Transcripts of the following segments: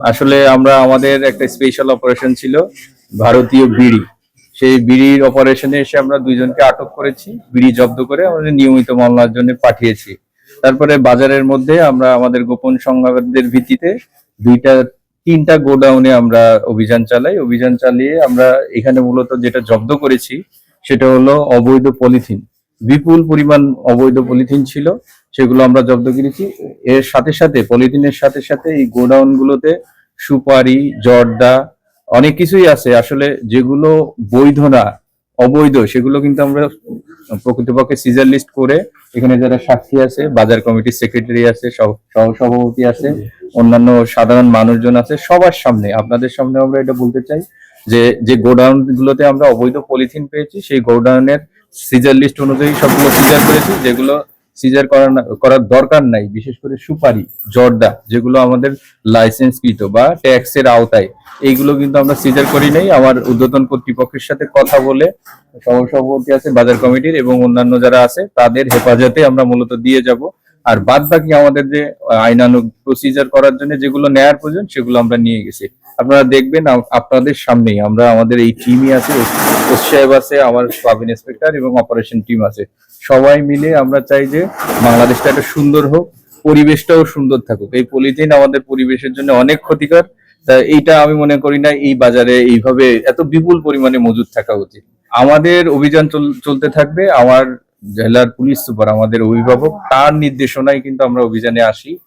আসলে আমরা আমাদের একটা স্পেশাল অপারেশন ছিল ভারতীয় বিড়ি। সেই বিড়ির অপারেশনে এসে আমরা দুইজনকে আটক করেছি, বিড়ি জব্দ করে আমাদের নিয়মিত মামলার জন্য পাঠিয়েছি। তারপরে বাজারের মধ্যে আমরা আমাদের গোপন সংবাদের ভিত্তিতে দুইটা, তিনটা গোডাউনে আমরা অভিযান চালাই। অভিযান চালিয়ে আমরা এখানে মূলত যেটা জব্দ করেছি সেটা হলো অবৈধ পলিথিন। বিপুল পরিমাণ অবৈধ পলিথিন ছিল। সেগুলো আমরা জব্দ করেছি। এর সাথে সাথে, পলিথিনের সাথে সাথে এই গোডাউন গুলোতে সুপারি, জর্দা অনেক কিছুই আছে। আসলে যেগুলো বৈধ না, অবৈধ, সেগুলো কিন্তু আমরা প্রকৃতপক্ষে সিজার লিস্ট করে এখানে যারা সাক্ষী আছে, বাজার কমিটির সেক্রেটারি আছে, সহ সভাপতি আছে, অন্যান্য সাধারণ মানুষজন আছে, সবার সামনে, আপনাদের সামনে আমরা এটা বলতে চাই যে যে গোডাউন গুলোতে আমরা অবৈধ পলিথিন পেয়েছি, সেই গোডাউনের সিজার লিস্ট অনুযায়ী সবগুলো সিজার করেছি, যেগুলো সিজার করার দরকার নাই, বিশেষ করে সুপারি, জর্দা, যেগুলো আমাদের লাইসেন্সকৃত বা ট্যাক্সের আওতায়। এইগুলো কিন্তু আমরা সিজার করি নাই। আমার উদ্বোধন কর্তৃপক্ষের সাথে কথা বলে সহসভাপতি আছে, বাজার কমিটির এবং অন্যান্য যারা আছে, তাদের হেফাজতে আমরা মূলত দিয়ে যাব। আর বাদ বাকি আমাদের যে আইনানুগ প্রসিজার করার জন্য যেগুলো নেয়ার প্রয়োজন, সেগুলো আমরা নিয়ে গেছি। আপনারা দেখবেন আপনাদের সামনেই আমরা আমাদের এই টিমই আছে সাহেব আছে, আমার সাব ইন্সপেক্টর এবং অপারেশন টিম আছে। সবাই মিলে আমরা চাই যে বাংলাদেশটা একটা সুন্দর হোক, পরিবেশটাও সুন্দর থাকুক। এই পলিথিন আমাদের পরিবেশের জন্য অনেক ক্ষতিকর, তা এইটা আমি মনে করি না, এই বাজারে এইভাবে এত বিপুল পরিমাণে মজুদ থাকা উচিত। আমাদের অভিযান চল- চলতে থাকবে, আমার জেলার পুলিশ সুপার, আমাদের অভিভাবক, তার নির্দেশনায় কিন্তু আমরা অভিযানে আসি।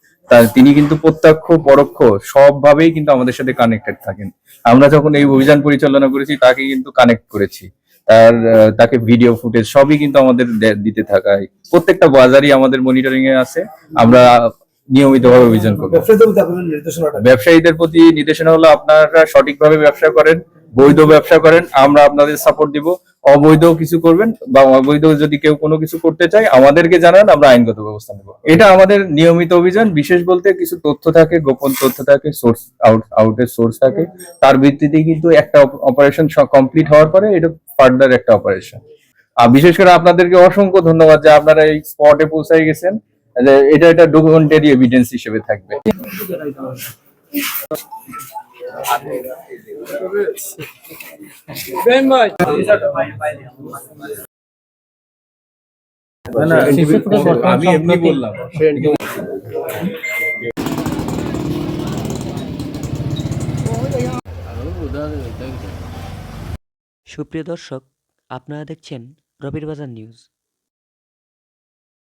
তিনি কিন্তু প্রত্যক্ষ, পরোক্ষ, সবভাবেই কিন্তু আমাদের সাথে কানেক্টেড থাকেন। আমরা যখন এই অভিযান পরিচালনা করেছি, তাকে কিন্তু কানেক্ট করেছি। তার তাকে ভিডিও ফুটেজ সবই কিন্তু আমাদের দিতে থাকায়। প্রত্যেকটা বাজারই আমাদের মনিটরিং এ আছে। আমরা নিয়মিতভাবে অভিযান করব। ব্যবসায়ীদের প্রতি নির্দেশনা হলো আপনারা সঠিকভাবে ব্যবসা করেন বৈধ ব্যবসা করেন আমরা আপনাদের সাপোর্ট দিব। অবৈধ কিছু করবেন বা অবৈধ যদি কেউ কোনো কিছু করতে চায় আমাদেরকে জানান আমরা আইনগত ব্যবস্থা নেব। এটা আমাদের নিয়মিত অভিযান বিশেষ বলতে কিছু তথ্য থাকে গোপন তথ্য থাকে সোর্স আউট আউটের সোর্স থাকে। তার ভিত্তিতেই কিন্তু একটা অপারেশন কমপ্লিট হওয়ার পরে এটা ফার্দার একটা অপারেশন আর বিশেষ করে আপনাদেরকে অসংখ্য ধন্যবাদ যে আপনারা এই স্পটে পৌঁছাই গেছেন। এটা একটা ডকুমেন্টারি এভিডেন্স হিসেবে থাকবে। আমি এমনি বললাম। সুপ্রিয় দর্শক আপনারা দেখছেন রবির বাজার নিউজ।